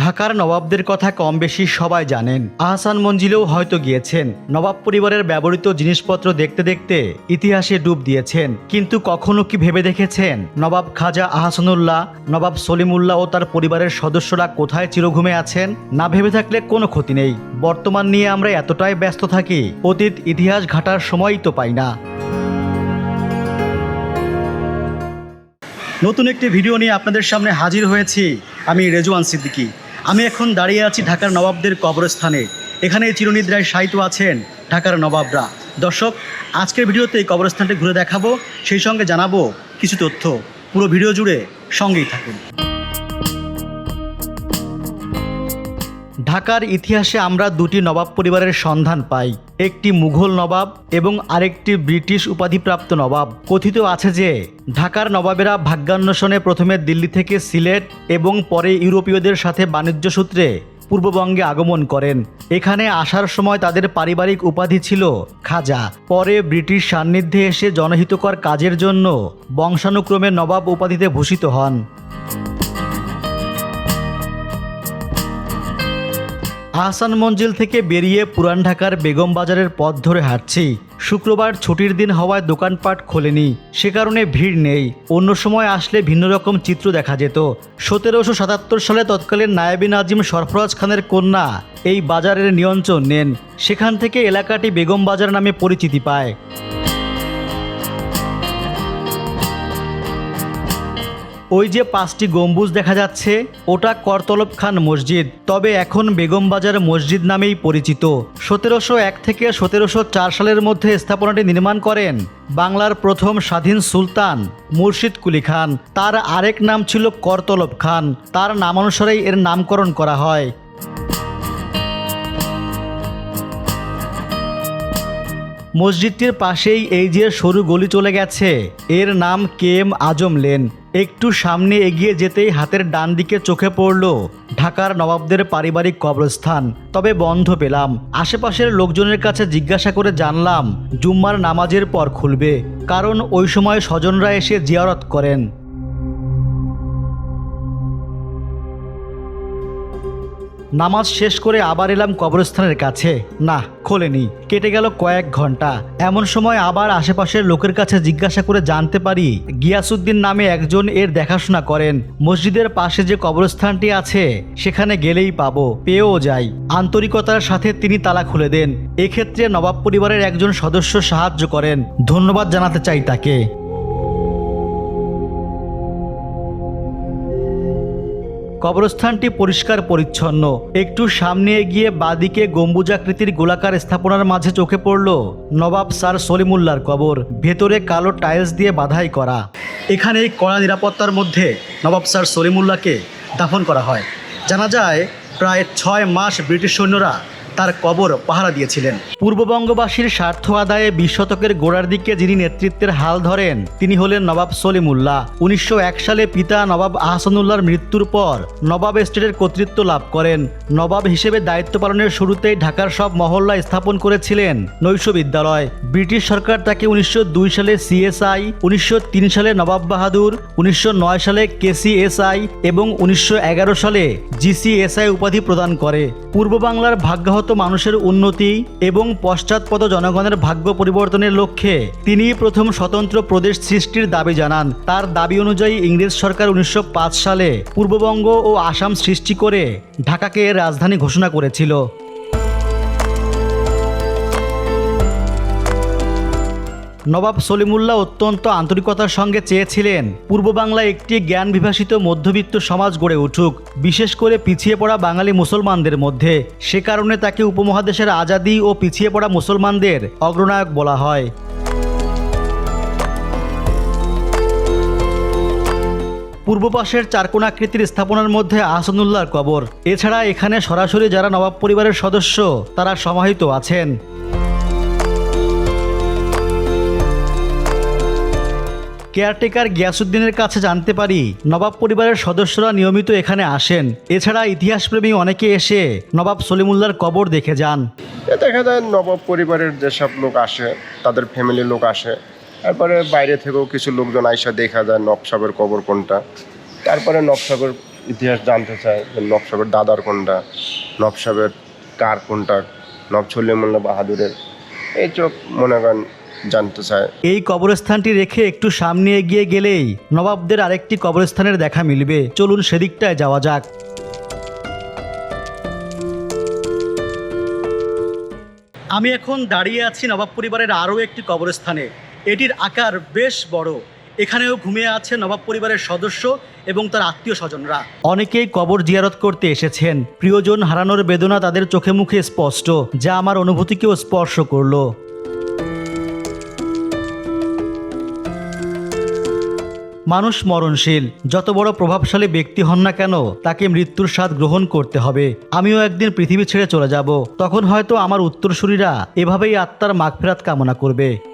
ঢাকার নবাবদের কথা কম বেশি সবাই জানেন। আহসান মঞ্জিলেও হয়তো গিয়েছেন। নবাব পরিবারের ব্যবহৃত জিনিসপত্র দেখতে দেখতে ইতিহাসে ডুব দিয়েছেন। কিন্তু কখনো কি ভেবে দেখেছেন? নবাব খাজা আহসানুল্লাহ, নবাব সলিমুল্লাহ ও তার পরিবারের সদস্যরা কোথায় চিরঘুমে আছেন? না ভেবে থাকলে কোনো ক্ষতি নেই। বর্তমান নিয়ে আমরা এতটাই ব্যস্ত থাকি, অতীত ইতিহাস ঘাটার সময়ই তো পাই না। নতুন একটি ভিডিও নিয়ে আপনাদের সামনে হাজির হয়েছি আমি রেজওয়ান সিদ্দিকী। আমি এখন দাঁড়িয়ে আছি ঢাকার নবাবদের কবরস্থানে। এখানে চিরনিদ্রায় সাহিত্য আছেন ঢাকার নবাবরা। দর্শক, আজকের ভিডিওতে এই কবরস্থানটি ঘুরে দেখাবো, সেই সঙ্গে জানাব কিছু তথ্য। পুরো ভিডিও জুড়ে সঙ্গেই থাকুন। ঢাকার ইতিহাসে আমরা দুটি নবাব পরিবারের সন্ধান পাই। একটি মুঘল নবাব এবং আরেকটি ব্রিটিশ উপাধিপ্রাপ্ত নবাব। কথিত আছে যে, ঢাকার নবাবেরা ভাগ্যান্বেষণে প্রথমে দিল্লি থেকে সিলেট এবং পরে ইউরোপীয়দের সাথে বাণিজ্য সূত্রে পূর্ববঙ্গে আগমন করেন। এখানে আসার সময় তাদের পারিবারিক উপাধি ছিল খাজা। পরে ব্রিটিশ সান্নিধ্যে এসে জনহিতকর কাজের জন্য বংশানুক্রমে নবাব উপাধিতে ভূষিত হন। আহসান মঞ্জিল থেকে বেরিয়ে পুরান ঢাকার বেগম বাজারের পথ ধরে হাঁটছি। শুক্রবার ছুটির দিন হওয়ায় দোকানপাট খোলেনি। সে কারণে ভিড় নেই। অন্য সময় আসলে ভিন্ন রকম চিত্র দেখা যেত। সতেরোশো সাতাত্তর সালে তৎকালীন নায়েবিন আজিম সরফরাজ খানের কন্যা এই বাজারের নিয়ন্ত্রণ নেন। সেখান থেকে এলাকাটি বেগম বাজার নামে পরিচিতি পায়। ওই যে পাঁচটি গম্বুজ দেখা যাচ্ছে, ওটা করতলব খান মসজিদ। তবে এখন বেগম বাজার মসজিদ নামেই পরিচিত। সতেরোশো এক থেকে সতেরোশো চার সালের মধ্যে স্থাপনাটি নির্মাণ করেন বাংলার প্রথম স্বাধীন সুলতান মুর্শিদ কুলি খান। তার আরেক নাম ছিল করতলব খান। তার নামানুসারেই এর নামকরণ করা হয়। মসজিদটির পাশেই এই যে সরু গলি চলে গেছে, এর নাম কেম আজম লেন। একটু সামনে এগিয়ে যেতেই হাতের ডান দিকে চোখে পড়ল ঢাকার নবাবদের পারিবারিক কবরস্থান। তবে বন্ধ পেলাম। আশেপাশের লোকজনের কাছে জিজ্ঞাসা করে জানলাম, জুম্মার নামাজের পর খুলবে। কারণ ওই সময় স্বজনরা এসে জিয়ারত করেন। নামাজ শেষ করে আবার এলাম কবরস্থানের কাছে। না, খোলেনি। কেটে গেল কয়েক ঘণ্টা। এমন সময় আবার আশেপাশের লোকের কাছে জিজ্ঞাসা করে জানতে পারি গিয়াসুদ্দিন নামে একজন এর দেখাশোনা করেন। মসজিদের পাশে যে কবরস্থানটি আছে, সেখানে গেলেই পাবো, পেয়েও যাই। আন্তরিকতার সাথে তিনি তালা খুলে দেন। এক্ষেত্রে নবাব পরিবারের একজন সদস্য সাহায্য করেন। ধন্যবাদ জানাতে চাই তাকে। কবরস্থানটি পরিষ্কার পরিচ্ছন্ন। একটু সামনে এগিয়ে বাদিকে গম্বুজাকৃতির গোলাকার স্থাপনার মাঝে চোখে পড়ল নবাব স্যার সলিমুল্লার কবর। ভেতরে কালো টাইলস দিয়ে বাধাই করা। এখানে এই কড়া নিরাপত্তার মধ্যে নবাব স্যার সলিমুল্লাহকে দাফন করা হয়। জানা যায়, প্রায় ছয় মাস ব্রিটিশ সৈন্যরা তার কবর পাহারা দিয়েছিলেন। পূর্ববঙ্গবাসীর স্বার্থ আদায়ে বিশ শতকের গোড়ার দিকে যিনি নেতৃত্বের হাল ধরেন, তিনি হলেন নবাব সলিমুল্লাহ। উনিশশো এক সালে পিতা নবাব আহসানুল্লাহর মৃত্যুর পর নবাব এস্টেটের কর্তৃত্ব লাভ করেন। নবাব হিসেবে দায়িত্ব পালনের শুরুতেই ঢাকার সব মহল্লা স্থাপন করেছিলেন নৈশ বিদ্যালয়। ব্রিটিশ সরকার তাকে উনিশশো দুই সালে সিএসআই উনিশশো তিন সালে নবাব বাহাদুর, উনিশশো নয় সালে কেসিএসআই এবং উনিশশো এগারো সালে জিসিএসআই উপাধি প্রদান করে। পূর্ব বাংলার ভাগ্যাহত মানুষের উন্নতি এবং পশ্চাৎপদ জনগণের ভাগ্য পরিবর্তনের লক্ষ্যে তিনি প্রথম স্বতন্ত্র প্রদেশ সৃষ্টির দাবি জানান। তার দাবি অনুযায়ী ইংরেজ সরকার উনিশশো পাঁচ সালে পূর্ববঙ্গ ও আসাম সৃষ্টি করে ঢাকাকে রাজধানী ঘোষণা করেছিল। নবাব সলিমুল্লাহ অত্যন্ত আন্তরিকতার সঙ্গে চেয়েছিলেন, পূর্ব বাংলায় একটি জ্ঞান বিভাসিত মধ্যবিত্ত সমাজ গড়ে উঠুক, বিশেষ করে পিছিয়ে পড়া বাঙালি মুসলমানদের মধ্যে। সে কারণে তাকে উপমহাদেশের আজাদি ও পিছিয়ে পড়া মুসলমানদের অগ্রনায়ক বলা হয়। পূর্ব পাশের চারকোনাকৃতির স্থাপনার মধ্যে আহসানুল্লাহর কবর। এছাড়া এখানে সরাসরি যারা নবাব পরিবারের সদস্য, তারা সমাহিত আছেন। কেয়ারটেকার গিয়াসুদ্দিনের কাছে জানতে পারি, নবাব পরিবারের সদস্যরা নিয়মিত এখানে আসেন। এছাড়া ইতিহাসপ্রেমী অনেকে এসে নবাব সলিমুল্লাহর কবর দেখে যান। দেখা যায় নবাব পরিবারের যেসব লোক আসে, তাদের ফ্যামিলির লোক আসে। তারপরে বাইরে থেকেও কিছু লোকজন আইসা দেখা যায় নবসাবের কবর কোনটা। তারপরে নবসাবের ইতিহাস জানতে চায় যে নব দাদার কোনটা নব সাহেবের কার কোনটা, নব সলিমুল্লাহ বাহাদুরের। চোখ মনে করেন জানতে চায়। এই কবরস্থানটি রেখে একটু সামনে এগিয়ে গেলেই নবাবদের আরেকটি কবরস্থানের দেখা মিলবে। চলুন সেদিকটায় যাওয়া যাক। আমি এখন দাঁড়িয়ে আছি নবাব পরিবারের আরও একটি কবরস্থানে। এটির আকার বেশ বড়। এখানেও ঘুমিয়ে আছে নবাব পরিবারের সদস্য এবং তার আত্মীয় স্বজনরা। অনেকেই কবর জিয়ারত করতে এসেছেন। প্রিয়জন হারানোর বেদনা তাদের চোখে মুখে স্পষ্ট, যা আমার অনুভূতিকেও স্পর্শ করল। মানুষ মরণশীল। যত বড় প্রভাবশালী ব্যক্তি হন না কেন, তাকে মৃত্যুর স্বাদ গ্রহণ করতে হবে। আমিও একদিন পৃথিবী ছেড়ে চলে যাব। তখন হয়তো আমার উত্তরসূরিরা এভাবেই আত্মার মাগফেরাত কামনা করবে।